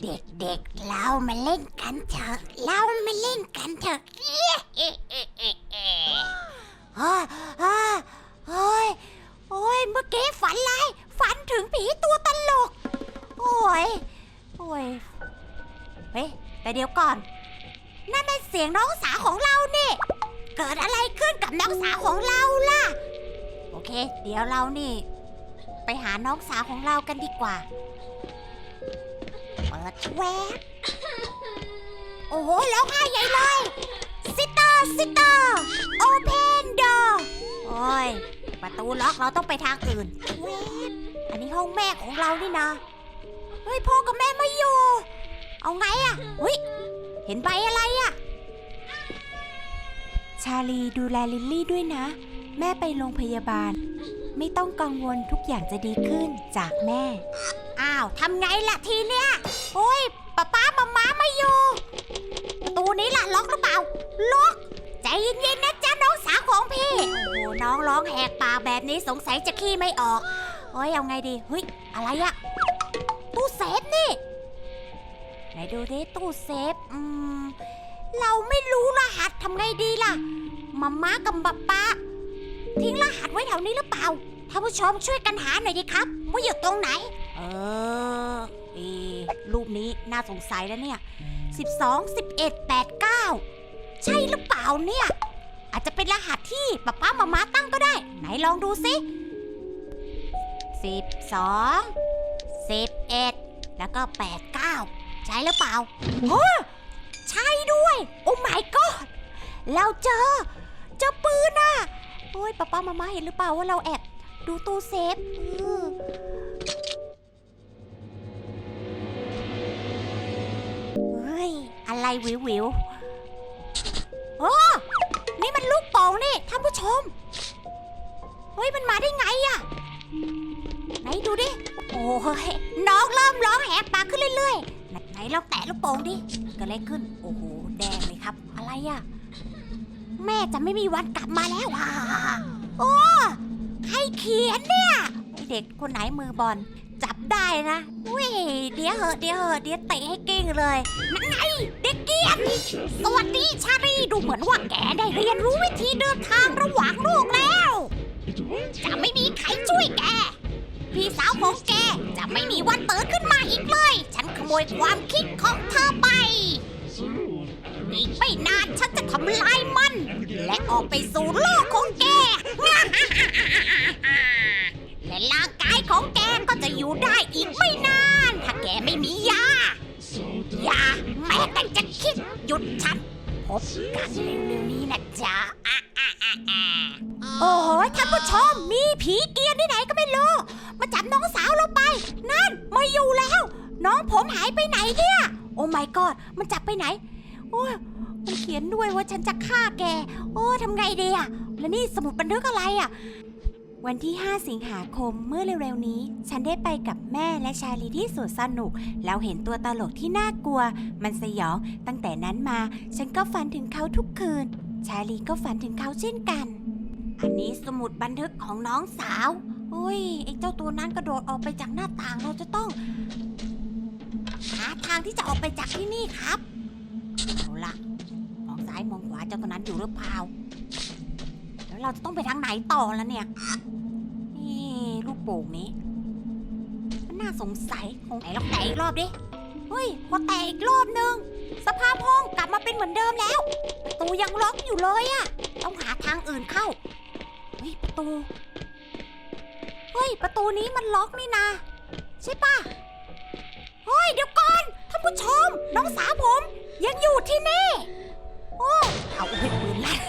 เด็กๆ เรามาเล่นกันเถอะ เรามาเล่นกันเถอะเอ๊ะเอ๊ะเอ๊ะเอ๊ะเอ๊ะฮ่าฮ่าโอ้ยโอ้ยเมื่อกี้ฝันไรายฝันถึงผีตัวตลก โอ้ย โอ้ย เฮ้ย แต่เดี๋ยวก่อน นั่นเป็นเสียงน้องสาวของเราเนี่ยเกิดอะไรขึ้นกับน้องสาวของเราล่ะ โอเค เดี๋ยวเรานี่ ไปหาน้องสาวของเรากันดีกว่า เปิดแวบโอ้โหร้องไห้ใหญ่เลยซิเตอร์ซิเตอร์โอเพนดอโอ้ย ประตูล็อกเราต้องไปทางอื่นแวบอันนี้ห้องแม่ของเรานี่นะ เฮ้ยพ่อกับแม่ไม่อยู่ เอาไงอะเฮ้ย เห็นใบอะไรอะชาลีดูแลลิลลี่ด้วยนะ แม่ไปโรงพยาบาล ไม่ต้องกังวลทุกอย่างจะดีขึ้นจากแม่ อ้าวทำไงล่ะทีเนี้ยโอ้ยป้าป้ามาม้าไม่อยู่ประตูนี้ล่ะล็อกหรือเปล่าล็อกใจเย็นๆนะจ๊ะน้องสาวของพี่ โอ้โหน้องร้องแหกปากแบบนี้สงสัยจะขี้ไม่ออกเฮ้ยเอาไงดีเฮ้ยอะไรอะตู้เซฟนี่ไหนดูดิตู้เซฟอืมเราไม่รู้รหัสทำไงดีล่ะมาม่ากับป๊าป๊าทิ้งรหัสไว้แถวนี้หรือเปล่าท่านผู้ชมช่วยกันหาหน่อยดิครับว่าอยู่ตรงไหน ออเอรูปนี้น่าสงสัยแล้วเนี่ย 12 11 8 9 ใช่หรือเปล่าเนี่ย อาจจะเป็นรหัสที่ป๊าป้ามามาตั้งก็ได้ ไหนลองดูสิ12 11 แล้วก็ 8 9 ใช่หรือเปล่าโอ้ใช่ด้วย โอ้ my god เราเจอ เจอปืนอะ โอ้ยป้าป้ามามาเห็นหรือเปล่าว่าเราแอบดูตู้เซฟเอ อะไรวิววิวโอ้นี่มันลูกโป่งนี่ท่านผู้ชม เฮ้ยมันมาได้ไงอะไหนดูดิ โอ้ยน้องเริ่มร้องแหกปากขึ้นเรื่อยๆ ไหนลองแตะลูกโป่งดิเกิดอะไรขึ้น โอ้โห แดงเลยครับ อะไรอะแม่จะไม่มีวันกลับมาแล้วอะโอ้ ใครเขียนเนี่ย เด็กคนไหนมือบอล จับได้นะเว้ยเดี๋ยวเหอะเดี๋ยวเหอะเดี๋ยวเตะให้กิ้งเลยนั่นไงเด็กเกียนสวัสดีชาลีดูเหมือนว่าแกได้เรียนรู้วิธีเดินทางระหว่างโลกแล้ว จะไม่มีใครช่วยแก พี่สาวของแกจะไม่มีวันตื่นขึ้นมาอีกเลย ฉันขโมยความคิดของเธอไป อีกไม่นานฉันจะทำลายมัน และออกไปสู่โลกของแก และร่างกายของแก ก็จะอยู่ได้อีกไม่นาน ถ้าแกไม่มียา ยาแม้แต่จะคิดหยุดฉันพบกันเร็วๆนี้นะจ๊ะอะอะอะอะโอ้โหท่านผู้ชมมีผีเกียร์ที่ไหนก็ไม่รู้ มาจับน้องสาวเราไป นั่นไม่อยู่แล้ว น้องผมหายไปไหนเนี่ย โอ้ my god มันจับไปไหน โอ้ยมันเขียนด้วยว่าฉันจะฆ่าแก โอ้ทำไงดีอะแล้วนี่สมุดบันทึกอะไรอะ วันที่ 5 สิงหาคมเมื่อเร็วๆนี้ ฉันได้ไปกับแม่และชาลีที่สวนสนุกแล้วเห็นตัวตลกที่น่ากลัว มันสยอง ตั้งแต่นั้นมา ฉันก็ฝันถึงเขาทุกคืน ชาลีก็ฝันถึงเขาเช่นกัน อันนี้สมุดบันทึกของน้องสาวโอ้ยไอ้เจ้าตัวนั้นกระโดดออกไปจากหน้าต่างเราจะต้อง หาทางที่จะออกไปจากที่นี่ครับเอาละมองซ้ายมองขวาเจ้าตัวนั้นอยู่หรือเปล่า เราจะต้องไปทางไหนต่อแล้วเนี่ย นี่ลูกโป่งนี้ มันน่าสงสัยคงไหนลองแตะอีกรอบดิ เฮ้ย พอแตะอีกรอบนึง สภาพห้องกลับมาเป็นเหมือนเดิมแล้ว ประตูยังล็อกอยู่เลยอะต้องหาทางอื่นเข้า เฮ้ย ประตู เฮ้ย ประตูนี้มันล็อกนี่นาใช่ปะเฮ้ย เดี๋ยวก่อนท่านผู้ชม น้องสาวผมยังอยู่ที่นี่ โอ้ เอาเฮ้ยปืนลั่น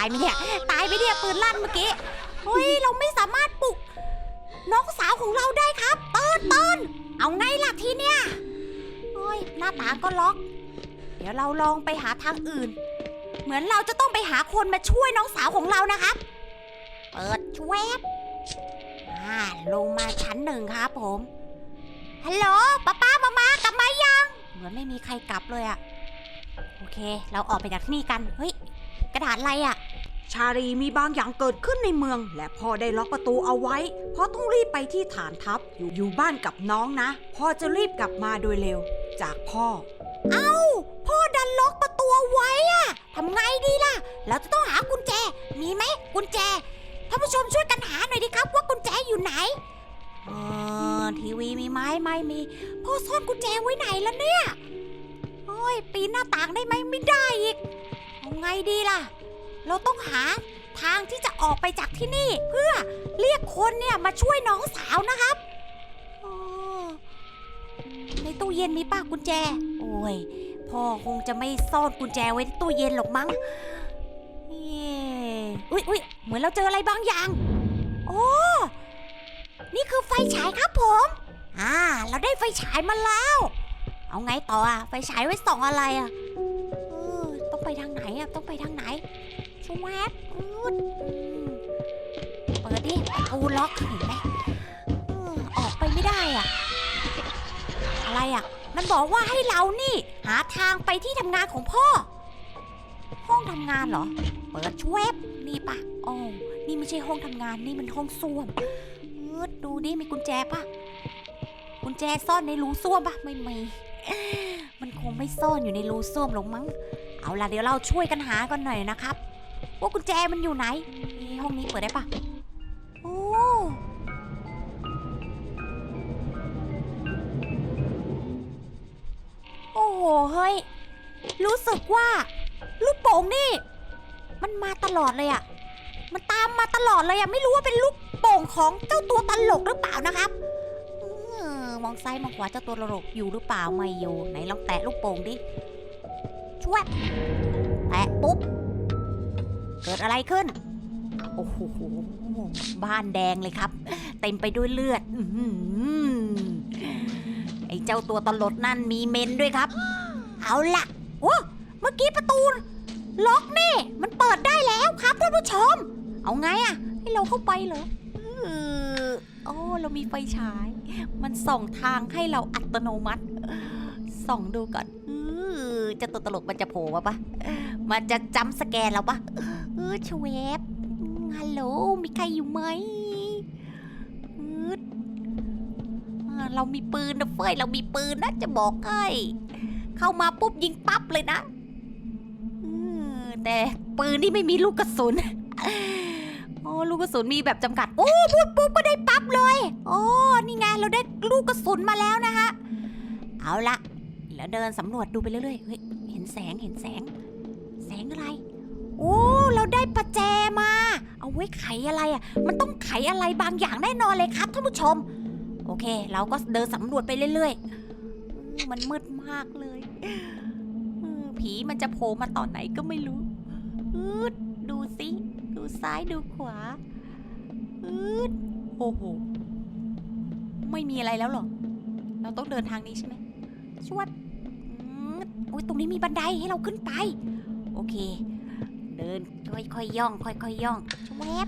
ายไหมเนี่ย ตายไหมเนี่ยปืนลั่นเมื่อกี้เฮ้ยเราไม่สามารถปลุกน้องสาวของเราได้ครับเตือนเตือนเอาไงล่ะทีเนี้ยเฮ้ยหน้าต่างก็ล็อก เดี๋ยวเราลองไปหาทางอื่น เหมือนเราจะต้องไปหาคนมาช่วยน้องสาวของเรานะครับ เปิดชวบอ่าลงมาชั้นหนึ่งครับผม ฮัลโหลป้าป้ามามากลับมายัง เหมือนไม่มีใครกลับเลยอะโอเค เราออกไปจากที่นี่กัน เฮ้ย กระดาษอะไรอะ ชาลีมีบางอย่างเกิดขึ้นในเมือง และพ่อได้ล็อกประตูเอาไว้ เพราะต้องรีบไปที่ฐานทัพอยู่อยู่บ้านกับน้องนะ พ่อจะรีบกลับมาโดยเร็ว จากพ่อ เอ้า พ่อดันล็อกประตูเอาไว้อะทำไงดีล่ะ เราจะต้องหากุญแจ มีไหมกุญแจ ท่านผู้ชมช่วยกันหาหน่อยดิครับว่ากุญแจอยู่ไหนเออทีวีมีไหมไม่มี พ่อซ่อนกุญแจไว้ไหนล่ะเนี่ย โอ้ยปีนหน้าต่างได้ไหมไม่ได้อีกเอาไงดีล่ะ เราต้องหาทางที่จะออกไปจากที่นี่ เพื่อเรียกคนเนี่ยมาช่วยน้องสาวนะครับในตู้เย็นมีป้ากุญแจ โอ้ยพ่อคงจะไม่ซ่อนกุญแจไว้ในตู้เย็นหรอกมั้งเย้อุ้ยอุ้ยเหมือนเราเจออะไรบางอย่าง โอ้นี่คือไฟฉายครับผม อ่า เราได้ไฟฉายมาแล้ว เอาไงต่ออะไฟฉายไว้ส่องอะไรอะเออต้องไปทางไหนอะต้องไปทางไหน วบอืดเปิดดิประตูล็อกเห็นไหมออกไปไม่ได้อะ อะไรอะ มันบอกว่าให้เรานี่ หาทางไปที่ทำงานของพ่อ ห้องทำงานเหรอ เปิดชวบนี่ปะโอ้นี่ไม่ใช่ห้องทำงานนี่มันห้องส้วมดูดิมีกุญแจปะกุญแจซ่อนในรูส้วมปะไม่มีมันคงไม่ซ่อนอยู่ในรูส้วมหรอกมั้ง เอาล่ะเดี๋ยวเราช่วยกันหากันหน่อยนะครับ ว่ากุญแจมันอยู่ไหนนี่ห้องนี้เปิดได้ปะโอ้โอ้โห เฮ้ย รู้สึกว่า ลูกโป่งนี่ มันมาตลอดเลยอะมันตามมาตลอดเลยอะไม่รู้ว่าเป็นลูกโป่งของเจ้าตัวตลกหรือเปล่านะครับมองซ้ายมองขวาเจ้าตัวตลกอยู่หรือเปล่าไม่อยู่ไหนลองแตะลูกโป่งดิช่วยแตะปุ๊บ เกิดอะไรขึ้น โอ้โห บ้านแดงเลยครับ เต็มไปด้วยเลือดอื้อหือไอ้เจ้าตัวตลกนั่นมีเมนด้วยครับ เอาละโอ้เมื่อกี้ประตู ล็อกนี่ มันเปิดได้แล้วครับท่านผู้ชม เอาไงอะให้เราเข้าไปเหรอเออโอ้เรามีไฟฉาย มันส่องทางให้เราอัตโนมัติส่องดูก่อนเออเจะตัวตลกมันจะโผล่มาปะมันจะจำสแกนเราปะ เออชเวบฮัลโหล มีใครอยู่ไหมอืดอ่าเรามีปืนนะเฟ้ย เรามีปืนนะจะบอกให้เข้ามาปุ๊บยิงปั๊บเลยนะอืมแต่ปืนนี่ไม่มีลูกกระสุน โอ้ลูกกระสุนมีแบบจำกัด โอ้พูดปุ๊บก็ได้ปั๊บเลย โอ้นี่ไงเราได้ลูกกระสุนมาแล้วนะคะเอาละแล้วเดินสำรวจดูไปเรื่อยๆ เฮ้ย เห็นแสงเห็นแสง แสงอะไร โอ้เราได้ประแจมา เอาไว้ไขอะไรอะ มันต้องไขอะไรบางอย่างแน่นอนเลยครับท่านผู้ชม โอเค เราก็เดินสำรวจไปเรื่อยๆ มันมืดมากเลย ผีมันจะโผล่มาตอนไหนก็ไม่รู้อืดดูสิ ดูซ้ายดูขวาอืดโอ้โห ไม่มีอะไรแล้วหรอ เราต้องเดินทางนี้ใช่ไหมชวดอืดโอ้ยตรงนี้มีบันไดให้เราขึ้นไป โอเค เดินค่อยๆย่อง ค่อยๆย่องชวบ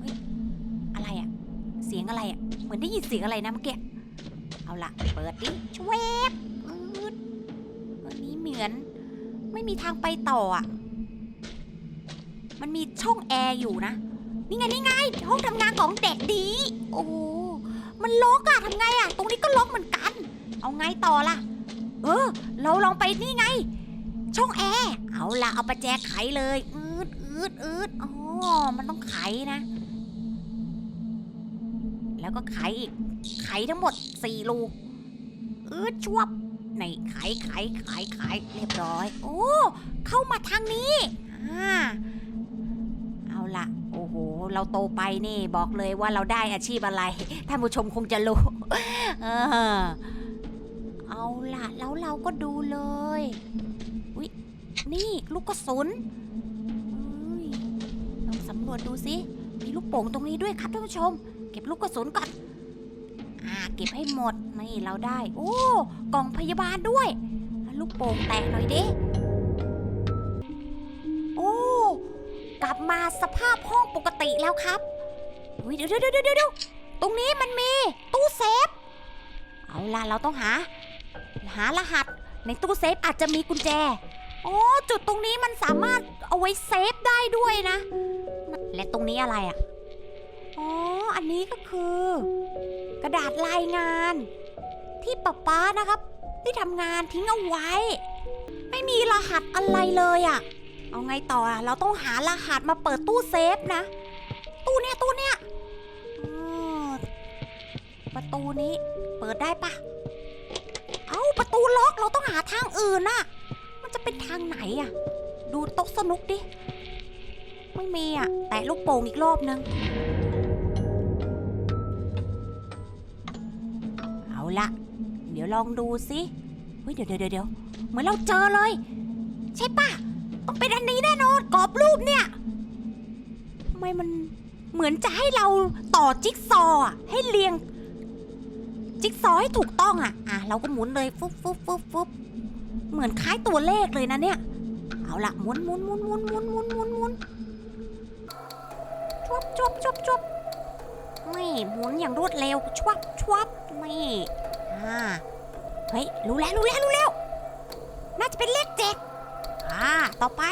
เฮ้ยอะไรอะเสียงอะไรอะเหมือนได้ยินเสียงอะไรนะเมื่อกี้เอาละเปิดดิชวบอืดอันนี้เหมือน ไม่มีทางไปต่ออะมันมีช่องแอร์อยู่นะ นี่ไงนี่ไงห้องทำงานของเด็กดี โอ้มันล็อกอะทำไงอะตรงนี้ก็ล็อกเหมือนกัน เอาไงต่อล่ะ เออ เราลองไปนี่ไง ช่องแอร์เอาละเอาประแจไขเลยอืดอืดอืดอ๋อมันต้องไขนะ แล้วก็ไขอีก ไขทั้งหมดสี่ลูกอืดชวบไหนไขไขไขไขเรียบร้อย โอ้เข้ามาทางนี้อ่าเอาละโอ้โห เราโตไปนี่บอกเลยว่าเราได้อาชีพอะไร ท่านผู้ชมคงจะรู้ เออ เอาละแล้วเราก็ดูเลย อุ๊ย นี่ลูกกระสุนลองสำรวจดูสิ มีลูกโป่งตรงนี้ด้วยครับท่านผู้ชม เก็บลูกกระสุนก่อน อ่า เก็บให้หมด นี่เราได้ โอ้ กล่องพยาบาลด้วย ลูกโป่งแตะหน่อยดิ โอ้ กลับมาสภาพห้องปกติแล้วครับอุ๊ยเดี๋ยวเดี๋ยวเดี๋ยวเดี๋ยวตรงนี้มันมี ตู้เซฟ เอาล่ะ เราต้องหา หารหัส ในตู้เซฟอาจจะมีกุญแจอ๋อจุดตรงนี้มันสามารถเอาไว้เซฟได้ด้วยนะ และตรงนี้อะไรอะ่ะ อ๋อ อันนี้ก็คือ กระดาษรายงาน ที่ป๊าป๊านะครับ ที่ทำงานทิ้งเอาไว้ ไม่มีรหัสอะไรเลยอะ่ะ เอาไงต่ออะเราต้องหารหัสมาเปิดตู้เซฟนะ ตู้เนี้ยตู้เนี้ยประตูนี้เปิดได้ปะ ล็อกเราต้องหาทางอื่นน่ะ มันจะเป็นทางไหนอะ ดูโต๊ะสนุกดิ ไม่มีอะ แตะลูกโป่งอีกรอบนึง เอาละเดี๋ยวลองดูสิเฮ้ยเดี๋ยวเดี๋ยวเดี๋ยวเหมือนเราเจอเลย ใช่ปะต้องเป็นอันนี้แน่นอนกรอบรูปเนี่ยทำไมมันเหมือนจะให้เราต่อจิ๊กซอว์อะให้เรียง จิ๊กซอว์ให้ถูกต้องอะ อะ เราก็หมุนเลยฟุบฟุบฟุบฟุบเหมือนคล้ายตัวเลขเลยนะเนี่ย เอาละหมุนหมุนหมุนหมุนหมุนหมุนหมุนหมุนชวบชวบชวบชวบนี่หมุนอย่างรวดเร็วชวบชวบนี่อ่าเฮ้ยรู้แล้วรู้แล้วรู้แล้วน่าจะเป็นเลขเจ็ดอ่าต่อไป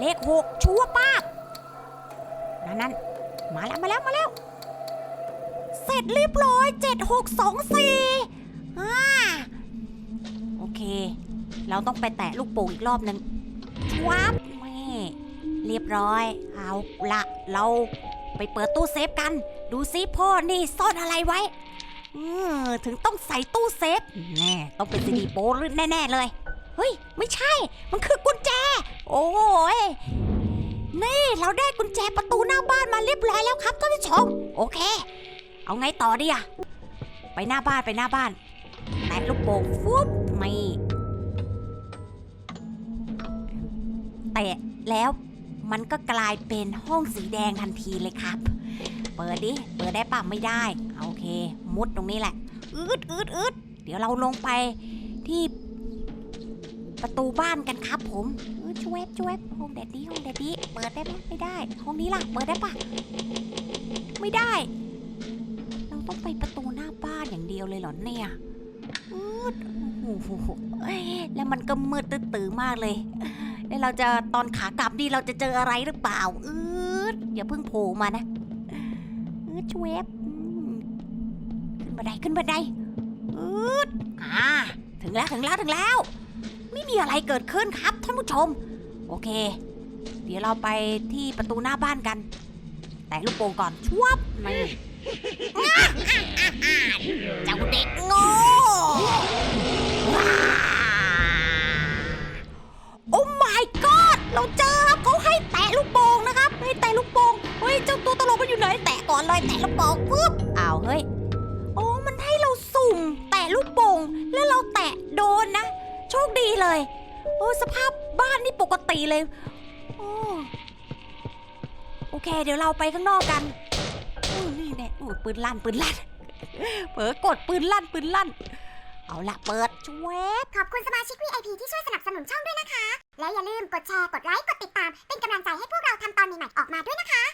เลขหกชัวร์ป้านั่นนั่นมาแล้วมาแล้วมาแล้ว เสร็จเรียบร้อยเจ็ดหกสองสี่อ่าโอเค เราต้องไปแตะลูกโป่งอีกรอบหนึ่งชวับนี่เรียบร้อย เอาละเราไปเปิดตู้เซฟกัน ดูซิพ่อนี่ซ่อนอะไรไว้ อืมถึงต้องใส่ตู้เซฟ แน่ต้องเป็นซีดีโป้แน่ ๆ เลย เฮ้ย ไม่ใช่ มันคือกุญแจ โอ้ยนี่เราได้กุญแจประตูหน้าบ้านมาเรียบร้อยแล้วครับท่านผู้ชม โอเค เอาไงต่อดีอะไปหน้าบ้านไปหน้าบ้าน แตะลูกโป่งฟุบไม่แตะแล้วมันก็กลายเป็นห้องสีแดงทันทีเลยครับ เปิดดิ เปิดได้ปะไม่ได้ โอเค มุดตรงนี้แหละ อืดอืดอืดเดี๋ยวเราลงไปที่ประตูบ้านกันครับผมอืดช่วยช่วยห้องแดดดี้ห้องแดดดี้เปิดได้ไหมไม่ได้ ห้องนี้ล่ะ เปิดได้ปะไม่ได้ ดียวเลยเหรอเนี่ยอืดโอ้โหแล้วมันก็มืดตื้อๆมากเลย แล้วเราจะตอนขากลับนี่เราจะเจออะไรหรือเปล่าอืดอย่าเพิ่งโผล่มานะอืดชเวบขึ้นบันไดขึ้นบันไดอืดอ่าถึงแล้วถึงแล้วถึงแล้ว ไม่มีอะไรเกิดขึ้นครับท่านผู้ชม โอเค เดี๋ยวเราไปที่ประตูหน้าบ้านกัน แต่ลูกโป่งก่อนชวบไม่ เจ้าเด็กโง่โอ้ my god เราเจอครับเขาให้แตะลูกโป่งนะครับ ให้แตะลูกโป่งเฮ้ยเจ้าตัวตลกมันอยู่ไหน แตะก่อนเลยแตะลูกโป่งปุ๊บอ้าวเฮ้ยโอ้มันให้เราสุ่ม แตะลูกโป่งแล้วเราแตะโดนนะ โชคดีเลย โอ้สภาพบ้านนี่ปกติเลย โอ้โอเค เดี๋ยวเราไปข้างนอกกัน นี่แน่อู้ปืนลั่นปืนลั่นเผลอกดปืนลั่นปืนลั่น เอาละเปิดชวบขอบคุณสมาชิก VIP ที่ช่วยสนับสนุนช่องด้วยนะคะ และอย่าลืมกดแชร์ กดไลค์ กดติดตาม เป็นกำลังใจให้พวกเราทำตอนใหม่ๆออกมาด้วยนะคะ